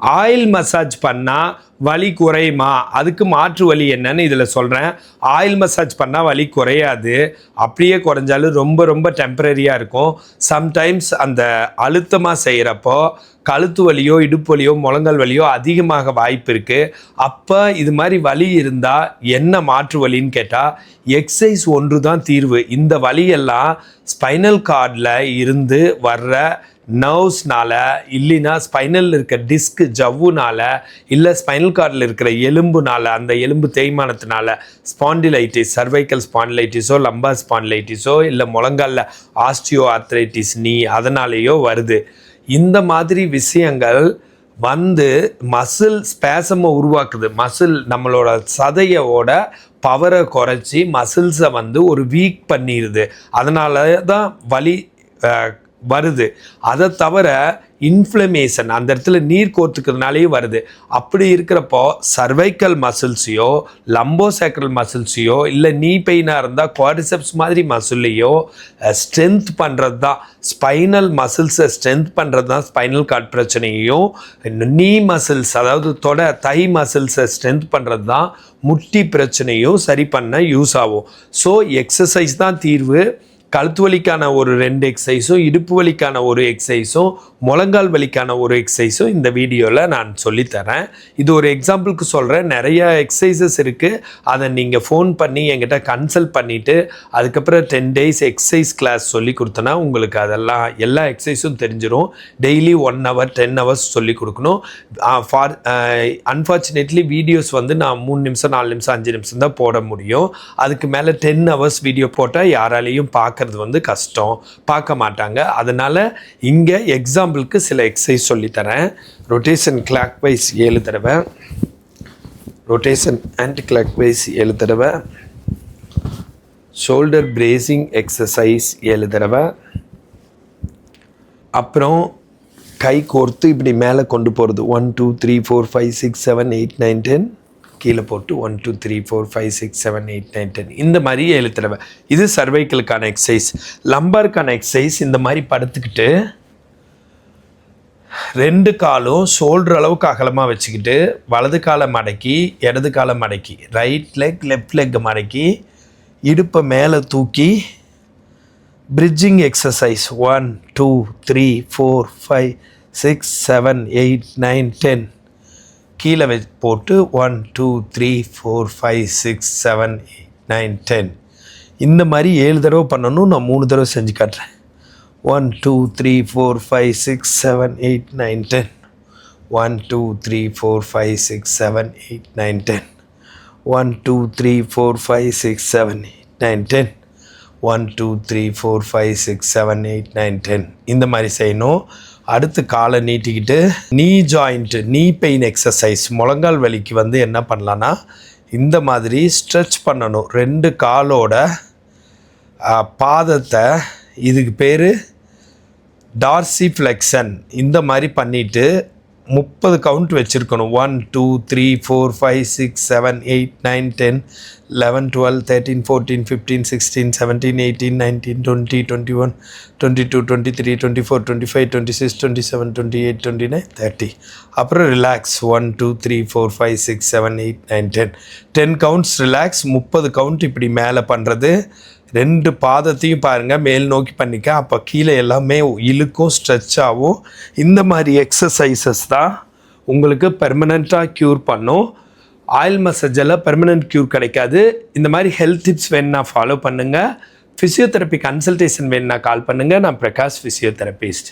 Oil massage பண்ணால் வலி குறையுமா? அதுக்கு மாற்று வலி என்னன்னு இதில் சொல்கிறேன் ஆயில் மசாஜ் பண்ணால் வலி குறையாது. அப்படியே குறைஞ்சாலும் ரொம்ப ரொம்ப டெம்பரரியாக இருக்கும். சம்டைம்ஸ் அந்த அழுத்தமாக செய்கிறப்போ கழுத்து வலியோ இடுப்பு வலியோ முழங்கால் வலியோ அதிகமாக வாய்ப்பு இருக்குது அப்போ இது மாதிரி வலி இருந்தால் என்ன மாற்று வலின்னு கேட்டால் எக்ஸசைஸ் ஒன்று தான் தீர்வு. இந்த வலியெல்லாம் ஸ்பைனல் கார்டில் இருந்து வர்ற நர்வ்ஸ்னால இல்லைன்னா ஸ்பைனல் இருக்க டிஸ்க் ஜவ்வுனால இல்லை ஸ்பைனல் கார்டில் இருக்கிற எலும்புனால அந்த எலும்பு தேய்மானத்தினால ஸ்பாண்டிலைட்டிஸ் சர்வைக்கல் ஸ்பாண்டிலைட்டிஸோ லம்பா ஸ்பாண்டிலைட்டிஸோ இல்லை முழங்காலில் ஆஸ்டியோ ஆர்த்ரைட்டிஸ் நீ அதனாலேயோ வருது. இந்த மாதிரி விஷயங்கள் வந்து மசில் ஸ்பேசமை உருவாக்குது. மசில் நம்மளோட சதையோட பவரை குறைச்சி மசில்ஸை வந்து ஒரு வீக் பண்ணிடுது அதனால தான் வலி வருது. அதை தவிர இன்ஃப்ளமேஷன் அந்த இடத்துல நீர் கோர்த்துக்கிறதுனாலேயும் வருது. அப்படி இருக்கிறப்போ சர்வைக்கல் மசில்ஸையோ லம்போசேக்கரல் மசில்ஸையோ இல்லை நீ பெயினாக இருந்தால் குவாரிசெப்ஸ் மாதிரி மசில்லையோ ஸ்ட்ரென்த் பண்ணுறது தான் ஸ்பைனல் மசில்ஸை ஸ்ட்ரென்த் பண்ணுறது தான் ஸ்பைனல் கார்ட் பிரச்சனையையும் நீ மசில்ஸ் அதாவது தொட தை மசில்ஸை ஸ்ட்ரென்த் பண்ணுறது தான் முட்டி பிரச்சனையும் சரி பண்ண யூஸ் ஆகும். ஸோ எக்ஸசைஸ் தான் தீர்வு. கழுத்து வலிக்கான ஒரு ரெண்டு எக்ஸசைஸும் இடுப்பு வலிக்கான ஒரு எக்ஸசைஸும் முழங்கால் வலிக்கான ஒரு எக்ஸசைஸும் இந்த வீடியோவில் நான் சொல்லித்தரேன். இது ஒரு எக்ஸாம்பிளுக்கு சொல்கிறேன் நிறைய எக்ஸசைசஸ் இருக்குது அதை நீங்கள் ஃபோன் பண்ணி என்கிட்ட கன்சல்ட் பண்ணிவிட்டு அதுக்கப்புறம் டென் டேஸ் எக்ஸசைஸ் கிளாஸ் சொல்லி கொடுத்தனா உங்களுக்கு அதெல்லாம் எல்லா எக்ஸசைஸும் தெரிஞ்சிடும் daily one hour ten hours சொல்லி கொடுக்கணும். ஃபார் அன்ஃபார்ச்சுனேட்லி வீடியோஸ் வந்து நான் மூணு நிமிஷம் நாலு நிமிஷம் அஞ்சு நிமிஷம் தான் போட முடியும். அதுக்கு மேலே டென் ஹவர்ஸ் வீடியோ போட்டால் யாராலையும் பார்க்கறது வந்து கஷ்டம். பார்க்க மாட்டாங்க. அதனால் இங்கே எக்ஸாம்பிளுக்கு சில எக்ஸசைஸ் சொல்லித்தரேன் ரொட்டேஷன் கிளாக் வைஸ் ஏழு தடவை. ரொட்டேஷன் ஆன்டி கிளாக் வைஸ் ஏழு தடவை. ஷோல்டர் பிரேசிங் எக்ஸசைஸ் ஏழு தடவை. அப்புறம் கை கோர்த்து இப்படி மேலே கொண்டு போகிறது one two three four five six seven eight nine ten கீழே போட்டு one two three four five six seven eight nine ten இந்த மாதிரி ஏழு தடவை இது சர்வைக்கலுக்கான எக்ஸசைஸ் லம்பருக்கான எக்ஸசைஸ் இந்த மாதிரி படுத்துக்கிட்டு ரெண்டு காலும் ஷோல்டர் அளவுக்கு அகலமாக வச்சுக்கிட்டு வலது காலை மடக்கி இடது காலை மடக்கி ரைட் லெக் லெஃப்ட் லெக் மடக்கி இடுப்பை மேலே தூக்கி bridging exercise one two three four five six seven eight nine ten கீழே வச்சு போட்டு one two three four five six seven nine ten இந்த மாதிரி ஏழு தடவை பண்ணணும் நான் மூணு தடவை செஞ்சு காட்டுறேன். One two three four five six seven eight nine ten one two three four five six seven eight nine ten one two three four five six seven eight nine ten one two three four five six seven eight nine ten இந்த மாதிரி செய்யணும். அடுத்து காலை நீட்டிக்கிட்டு நீ joint நீ pain exercise முழங்கால் வலிக்கு வந்து என்ன பண்ணலான்னா இந்த மாதிரி ஸ்ட்ரெச் பண்ணணும். ரெண்டு காலோட பாதத்தை இதுக்கு பேர் டார்சி ஃப்ளெக்ஷன் இந்த மாதிரி பண்ணிவிட்டு முப்பது கவுண்ட் வச்சுருக்கணும். One two three four five six seven eight nine ten eleven twelve thirteen fourteen fifteen sixteen seventeen eighteen nineteen twenty twenty one twenty two twenty three twenty four twenty five twenty six twenty seven twenty eight twenty nine thirty அப்புறம் relax one two three four five six seven eight nine ten ten counts relax முப்பது count இப்படி மேலே பண்ணுறது ரெண்டு பாதத்தையும் பாருங்கள் மேல் நோக்கி பண்ணிக்க. அப்போ கீழே எல்லாமே இழுக்கும் ஸ்ட்ரெச் ஆகும். இந்த மாதிரி எக்ஸசைசஸ் தான் உங்களுக்கு பெர்மனெண்ட்டாக க்யூர் பண்ணும். ஆயில் மசாஜெல்லாம் பெர்மனன்ட் க்யூர் கிடைக்காது. இந்த மாதிரி ஹெல்த் டிப்ஸ் வேணுன்னா ஃபாலோ பண்ணுங்கள் ஃபிசியோதெரப்பி கன்சல்டேஷன் வேணுன்னா கால் பண்ணுங்கள் நான் பிரகாஷ் ஃபிசியோதெரபிஸ்ட்